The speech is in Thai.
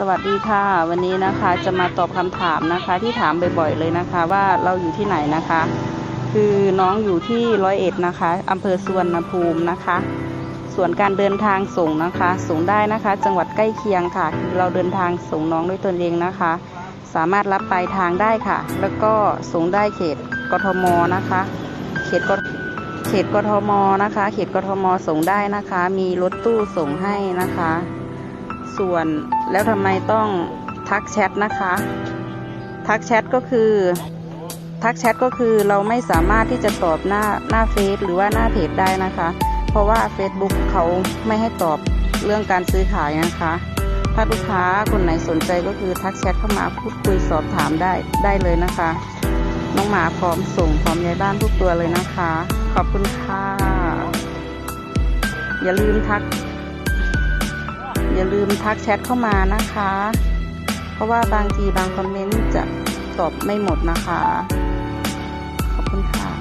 สวัสดีค่ะ วันนี้นะคะจะมาตอบคำถามนะคะที่ถามบ่อยๆเลยนะคะ ว่าเราอยู่ที่ไหนนะคะ คือน้องอยู่ที่ร้อยเอ็ดนะคะอำเภอสุวรรณภูมินะคะ ส่วนการเดินทางส่งนะคะ ส่งได้นะคะ จังหวัดใกล้เคียงค่ะคือเราเดินทางส่งน้องด้วยตนเองนะคะ สามารถรับปลายทางได้ค่ะ แล้วก็ส่งได้เขตกทมนะคะ เขตกเขตกทมนะคะ เขตกทมส่งได้นะคะ มีรถตู้ส่งให้นะคะ ส่วน แล้วทำไมต้องทักแชทนะคะ ทักแชทก็คือ ทักแชทก็คือเราไม่สามารถที่จะตอบหน้าหน้าเฟซหรือว่าหน้าเพจได้นะคะ เพราะว่า Facebook เขาไม่ให้ตอบเรื่องการซื้อขายนะคะ ถ้าลูกค้าคนไหนสนใจก็คือทักแชทเข้ามาพูดคุยสอบถามได้ได้เลยนะคะ น้องหมาพร้อมส่งพร้อมย้ายบ้านทุกตัวเลยนะคะ ขอบคุณค่ะ อย่าลืมทัก อย่าลืมทักแชทเข้ามานะคะ เพราะว่าบางทีบางคอมเมนต์จะตอบไม่หมดนะคะ ขอบคุณค่ะ